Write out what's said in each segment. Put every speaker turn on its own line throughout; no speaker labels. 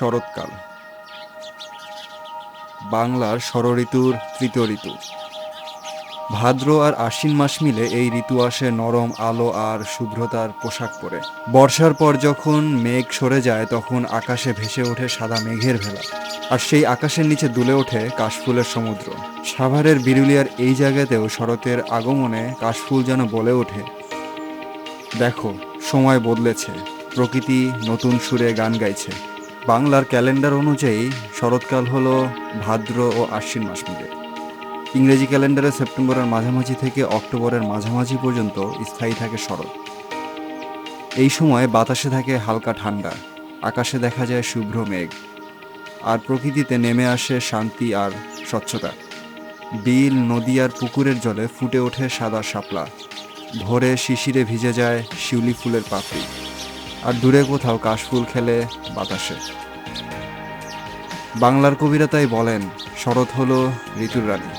শরৎকাল। বাংলার ষড়ঋতুর তৃতীয় ঋতু। ভাদ্র আর আশ্বিন মাস মিলে এই ঋতু আসে নরম আলো আর শুভ্রতার পোশাক পরে। বর্ষার পর যখন মেঘ সরে যায়, তখন আকাশে ভেসে ওঠে সাদা মেঘের ভেলা। আর সেই আকাশের নিচে দুলে ওঠে কাশফুলের সমুদ্র। সাভারের বিরুলিয়ার এই জায়গাতেও শরতের আগমনে কাশফুল যেন বলে ওঠে, দেখো, সময় বদলেছে, প্রকৃতি নতুন সুরে গান গাইছে। বাংলার ক্যালেন্ডার অনুযায়ী শরৎকাল হল ভাদ্র ও আশ্বিন মাস মিলে। ইংরেজি ক্যালেন্ডারে সেপ্টেম্বরের মাঝামাঝি থেকে অক্টোবরের মাঝামাঝি পর্যন্ত স্থায়ী থাকে শরৎ। এই সময় বাতাসে থাকে হালকা ঠান্ডা, আকাশে দেখা যায় শুভ্র মেঘ, আর প্রকৃতিতে নেমে আসে শান্তি আর স্বচ্ছতা। বিল নদী আর পুকুরের জলে ফুটে ওঠে সাদা শাপলা, ভোরে শিশিরে ভিজে যায় শিউলি ফুলের পাপড়ি। আর দূরে কোথাও কাশফুল খেলে বাতাসে। বাংলার কবিরা তাই বলেন, শরৎ হলো ঋতুর রানী।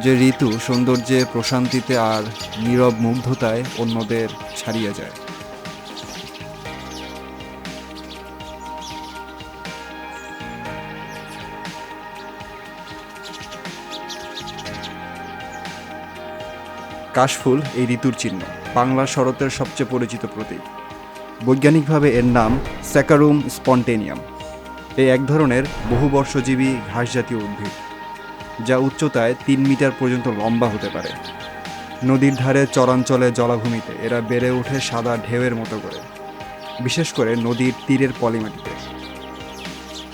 যে ঋতু সৌন্দর্যে, প্রশান্তিতে আর নীরব মুগ্ধতায় অন্যদের ছাড়িয়ে যায়। কাশফুল এই ঋতুর চিহ্ন বাংলা শরতের সবচেয়ে পরিচিত প্রতীক। বৈজ্ঞানিকভাবে এর নাম স্যাকারুম স্পন্টেনিয়াম। এই এক ধরনের বহুবর্ষজীবী ঘাসজাতীয় উদ্ভিদ, যা উচ্চতায় তিন মিটার পর্যন্ত লম্বা হতে পারে। নদীর ধারে চরাঞ্চলে জলাভূমিতে এরা বেড়ে ওঠে সাদা ঢেউয়ের মতো করে, বিশেষ করে নদীর তীরের পলিমাটিতে।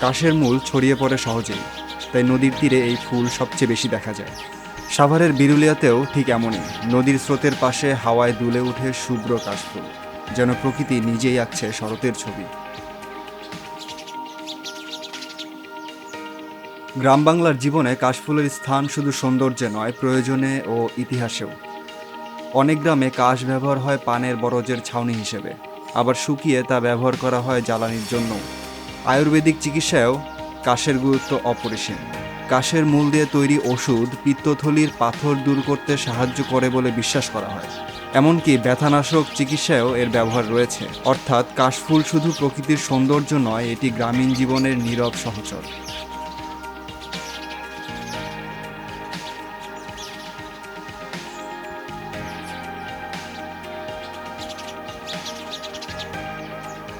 কাশের মূল ছড়িয়ে পড়ে সহজেই, তাই নদীর তীরে এই ফুল সবচেয়ে বেশি দেখা যায়। সাভারের বিরুলিয়াতেও ঠিক এমনই, নদীর স্রোতের পাশে হাওয়ায় দুলে উঠে শুভ্র কাশফুল। যেন প্রকৃতি নিজেই আঁকছে শরতের ছবি। গ্রাম বাংলার জীবনে কাশফুলের স্থান শুধু সৌন্দর্যে নয়, প্রয়োজনে ও ইতিহাসেও। অনেক গ্রামে কাশ ব্যবহার হয় পানের বরজের ছাউনি হিসেবে। আবার শুকিয়ে তা ব্যবহার করা হয় জ্বালানির জন্য আয়ুর্বেদিক চিকিৎসায়ও কাশের গুরুত্ব অপরিসীম। কাশের মূল দিয়ে তৈরি ওষুধ পিত্তথলির পাথর দূর করতে সাহায্য করে বলে বিশ্বাস করা হয়। এমনকি ব্যথানাশক চিকিৎসায়ও এর ব্যবহার রয়েছে। অর্থাৎ কাশফুল শুধু প্রকৃতির সৌন্দর্য নয়, এটি গ্রামীণ জীবনের নীরব সহচর।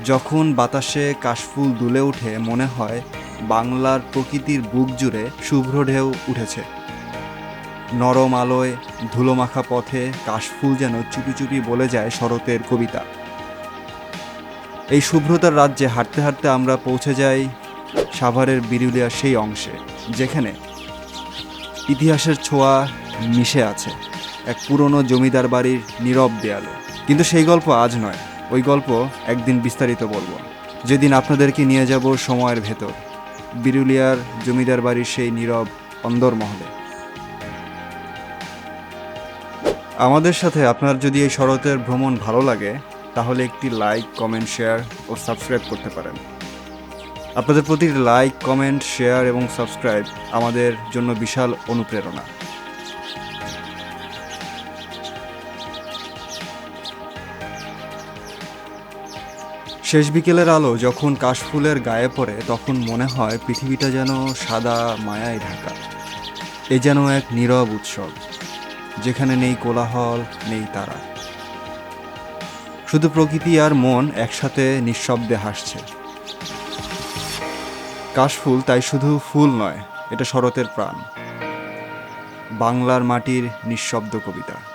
যখন বাতাসে কাশফুল দুলে ওঠে, মনে হয় বাংলার প্রকৃতির বুক জুড়ে শুভ্র ঢেউ উঠেছে। নরম আলোয় ধুলোমাখা পথে কাশফুল যেন চুপি চুপি বলে যায় শরতের কবিতা। এই শুভ্রতার রাজ্যে হাঁটতে হাঁটতে আমরা পৌঁছে যাই সাভারের বিরুলিয়ার সেই অংশে, যেখানে ইতিহাসের ছোঁয়া মিশে আছে এক পুরনো জমিদার বাড়ির নীরব দেয়ালে। কিন্তু সেই গল্প আজ নয়, ওই গল্প একদিন বিস্তারিত বলব। যেদিন আপনাদেরকে নিয়ে যাব সময়ের ভেতর, বিরুলিয়ার জমিদার বাড়ির সেই নীরব অন্দরমহলে। আমাদের সাথে আপনার যদি এই শরতের ভ্রমণ ভালো লাগে, তাহলে একটি লাইক কমেন্ট শেয়ার ও সাবস্ক্রাইব করতে পারেন। আপনাদের প্রতি লাইক কমেন্ট শেয়ার এবং সাবস্ক্রাইব আমাদের জন্য বিশাল অনুপ্রেরণা। শেষ বিকেলের আলো যখন কাশফুলের গায়ে পড়ে, তখন মনে হয় পৃথিবীটা যেন সাদা, মায়ায় ঢাকা। এ যেন এক নীরব উৎসব। যেখানে নেই কোলাহল, নেই তারা। শুধু প্রকৃতি আর মন একসাথে নিঃশব্দে হাসছে। কাশফুল তাই শুধু ফুল নয়, এটা শরতের প্রাণ। বাংলার মাটির নিঃশব্দ কবিতা।